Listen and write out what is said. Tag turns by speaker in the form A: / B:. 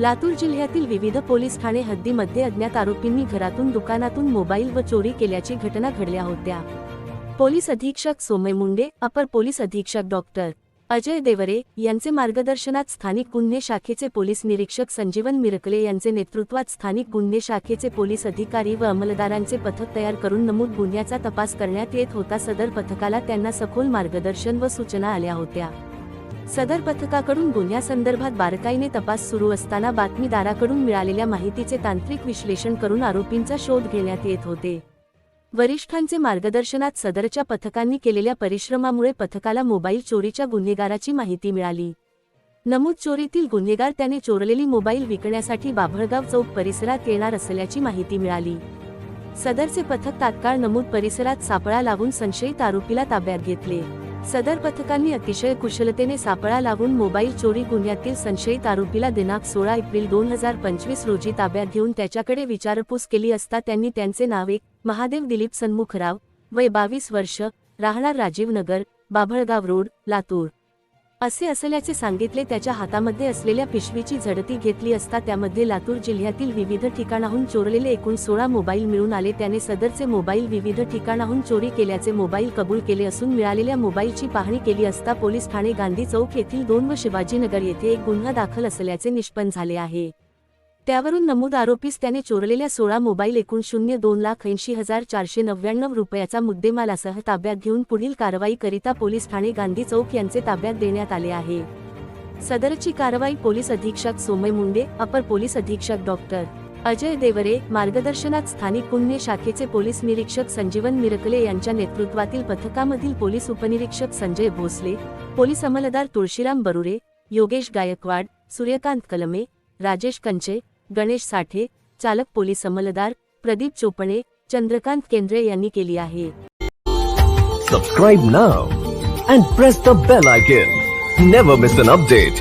A: लातूर जिल्ह्यातील विविध पोलीस ठाणे हद्दीमध्ये अज्ञात आरोपींनी घरातून दुकानातून मोबाईल व चोरी केल्याची घटना घडल्या होत्या. पोलीस अधीक्षक सोमय मुंडे अपर पोलीस अधीक्षक डॉक्टर अजय देवरे यांचे मार्गदर्शनात स्थानिक गुन्हे शाखेचे पोलीस निरीक्षक संजीवन मिरकले यांचे नेतृत्वात स्थानिक गुन्हे शाखेचे पोलीस अधिकारी व अंमलदारांचे पथक तयार करून नमूद गुन्ह्याचा तपास करण्यात येत होता. सदर पथकाला त्यांना सखोल मार्गदर्शन व सूचना आल्या होत्या. सदर पथकाकडून गुन्ह्यासंदर्भात बारकाईने तपास सुरू असताना बातमीदाराकडून मिळालेल्या माहितीचे तांत्रिक विश्लेषण करून आरोपींचा शोध घेण्यात येत होते. वरिष्ठांचे मार्गदर्शनात सदरच्या पथकांनी केलेल्या परिश्रमामुळे पथकाला मोबाईल चोरीच्या गुन्हेगाराची माहिती मिळाली. नमूद चोरीतील गुन्हेगार त्याने चोरलेली मोबाईल विकण्यासाठी बाभळगाव चौक परिसरात येणार असल्याची माहिती मिळाली. सदरचे पथक तात्काळ नमूद परिसरात सापळा लावून संशयित आरोपीला ताब्यात घेतले. सदर पथकांनी अतिशय कुशलतेने सापळा लावून मोबाईल चोरी गुन्ह्यातील संशयित आरोपीला दिनांक सोळा एप्रिल दोन हजार पंचवीस रोजी ताब्यात घेऊन त्याच्याकडे विचारपूस केली असता त्यांनी त्यांचे नाव एक महादेव दिलीप सन्मुखराव वय बावीस वर्ष राहणार राजीवनगर बाभळगाव रोड लातूर. असे असल्याचे सांगितले त्याच्या हातामध्ये असलेल्या पिशवीची झडती घेतली असता त्यामध्ये लातूर जिल्ह्यातील विविध ठिकाणाहून चोरलेले एकूण सोळा मोबाईल मिळून आले. त्याने सदरचे मोबाईल विविध ठिकाणाहून चोरी केल्याचे मोबाईल कबूल केले असून मिळालेल्या मोबाईलची पाहणी केली असता पोलीस ठाणे गांधी चौक येथील दोन व शिवाजीनगर येथे एक गुन्हा दाखल असल्याचे निष्पन्न झाले आहे. त्यावरून नमूद आरोपीस त्याने चोरलेल्या सोळा मोबाईल एकूण शून्य दोन लाख ऐंशी हजार चारशे नव्याण्णव रुपयाचा मुद्देमालासह ताब्यात घेऊन पुढील कारवाईकरिता पोलीस ठाणे गांधी चौक यांचे ताब्यात देण्यात आले आहे. सदरची कारवाई पोलीस अधीक्षक सोमय मुंडे अपर पोलीस अधीक्षक डॉक्टर अजय देवरे मार्गदर्शनात स्थानिक गुन्हे शाखेचे पोलीस निरीक्षक संजीवन मिरकले यांच्या नेतृत्वातील पथकामधील पोलीस उपनिरीक्षक संजय भोसले पोलीस अंमलदार तुळशीराम बरुरे योगेश गायकवाड सूर्यकांत कलमे राजेश कंचे गणेश साठे चालक पोलीस अंमलदार प्रदीप चोपणे चंद्रकांत केंद्रे यांनी केली आहे.
B: Subscribe now and press the bell icon never miss an update